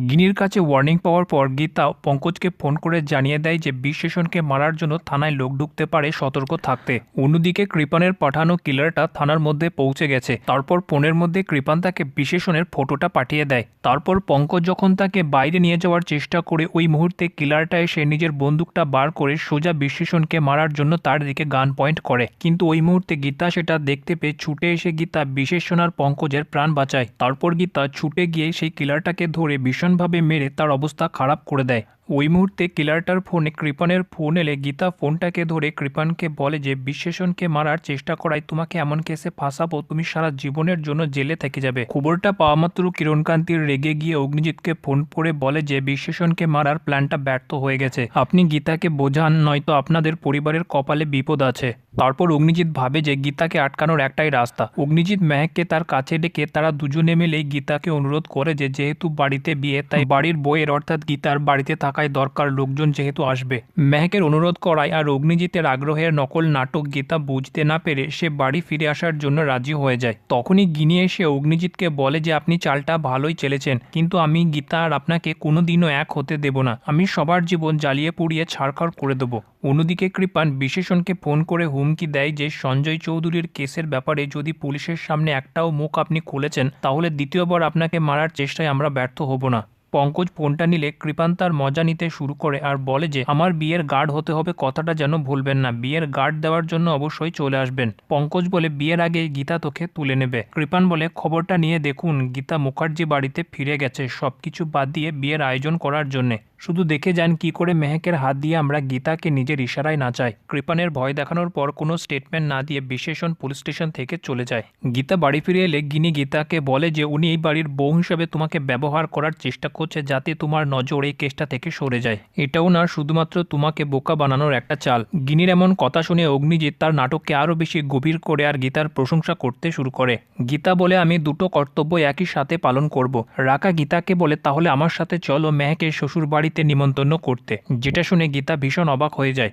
গিনির কাছে ওয়ার্নিং পাওয়ার পর গীতা পঙ্কজকে ফোন করে জানিয়ে দেয় যে বিশ্লেষণকে মারার জন্য থানায় লোক ঢুকতে পারে, সতর্ক থাকতে। অন্যদিকে কৃপানের পাঠানো কিলারটা থানার মধ্যে পৌঁছে গেছে। তারপর ফোনের মধ্যে কৃপান তাকে বিশেষণের ফটোটা পাঠিয়ে দেয়। তারপর পঙ্কজ যখন তাকে বাইরে নিয়ে যাওয়ার চেষ্টা করে, ওই মুহূর্তে কিলারটা এসে নিজের বন্দুকটা বার করে সোজা বিশ্লেষণকে মারার জন্য তার দিকে গান পয়েন্ট করে। কিন্তু ওই মুহূর্তে গীতা সেটা দেখতে পেয়ে ছুটে এসে গীতা বিশেষণ আর পঙ্কজের প্রাণ বাঁচায়। তারপর গীতা ছুটে গিয়ে সেই কিলারটাকে ধরে ভীষণভাবে মেরে তার অবস্থা খারাপ করে দেয়। ওই মুহূর্তে কিলারটার ফোনে কৃপানের ফোন এলে গীতা ফোনটাকে ধরে কৃপানকে বলে যে বিশ্লেষণকে মারার চেষ্টা করায় তোমাকে এমন কেসে ফাঁসাবো, তুমি সারা জীবনের জন্য জেলে থেকে যাবে। খবরটা পাওয়া মাত্র কিরণকান্তির রেগে গিয়ে অগ্নিজিৎকে ফোন করে বলে যে বিশ্লেষণকে মারার প্ল্যানটা ব্যর্থ হয়ে গেছে। আপনি গীতাকে বোঝান, নয়তো আপনাদের পরিবারের কপালে বিপদ আছে। তারপর অগ্নিজিৎ ভাবে যে, গীতাকে আটকানোর একটাই রাস্তা। অগ্নিজিৎ মেহেককে তার কাছে ডেকে তারা দুজনে মিলেই গীতাকে অনুরোধ করে যে, যেহেতু বাড়িতে বিয়ে, তাই বাড়ির বইয়ের অর্থাৎ গীতার বাড়িতে থাকায় দরকার লোকজন যেহেতু আসবে। মেহেকের অনুরোধ করায় আর অগ্নিজিতের আগ্রহের নকল নাটক গীতা বুঝতে না পেরে সে বাড়ি ফিরে আসার জন্য রাজি হয়ে যায়। তখনই গিনি এসে অগ্নিজিৎকে বলে যে, আপনি চালটা ভালোই চেলেছেন, কিন্তু আমি গীতা আর আপনাকে কোনোদিনও এক হতে দেব না। আমি সবার জীবন জ্বালিয়ে পুড়িয়ে ছাড়খাড় করে দেবো। অন্যদিকে কৃপান বিশেষণকে ফোন করে হুমকি দেয় যে, সঞ্জয় চৌধুরীর কেসের ব্যাপারে যদি পুলিশের সামনে একটাও মুখ আপনি খুলেছেন, তাহলে দ্বিতীয়বার আপনাকে মারার চেষ্টায় আমরা ব্যর্থ হব না। পঙ্কজ ফোনটা নিলে কৃপান তার মজা নিতে শুরু করে আর বলে যে, আমার বিয়ের গার্ড হতে হবে, কথাটা যেন ভুলবেন না। বিয়ের গার্ড দেওয়ার জন্য অবশ্যই চলে আসবেন। পঙ্কজ বলে, বিয়ের আগে গীতা তোকে তুলে নেবে। কৃপান বলে, খবরটা নিয়ে দেখুন, গীতা মুখার্জি বাড়িতে ফিরে গেছে। সবকিছু বাদ দিয়ে বিয়ের আয়োজন করার জন্যে। শুধু দেখে যান কি করে মেহেকের হাত দিয়ে আমরা গীতাকে নিজের ইশারায় নাচাই। কৃপানের ভয় দেখানোর পর কোনো স্টেটমেন্ট না দিয়ে বিশেষণ পুলিশ স্টেশন থেকে চলে যায়। গীতা বাড়ি ফিরে এলে গিনি গীতাকে বলে যে, উনি এই বাড়ির বউ হিসেবে তোমাকে ব্যবহার করার চেষ্টা করছে যাতে তোমার নজর এই কেসটা থেকে সরে যায়। এটাও না, শুধুমাত্র তোমাকে বোকা বানানোর একটা চাল। গিনির এমন কথা শুনে অগ্নিজিৎ তার নাটককে আরও বেশি গভীর করে আর গীতার প্রশংসা করতে শুরু করে। গীতা বলে, আমি দুটো কর্তব্য একই সাথে পালন করব। রাকা গীতাকে বলে, তাহলে আমার সাথে চলো মেহেকের শ্বশুর বাড়িতে নিমন্ত্রণ করতে যেটা শুনে গীতা ভীষণ অবাক হয়ে যায়।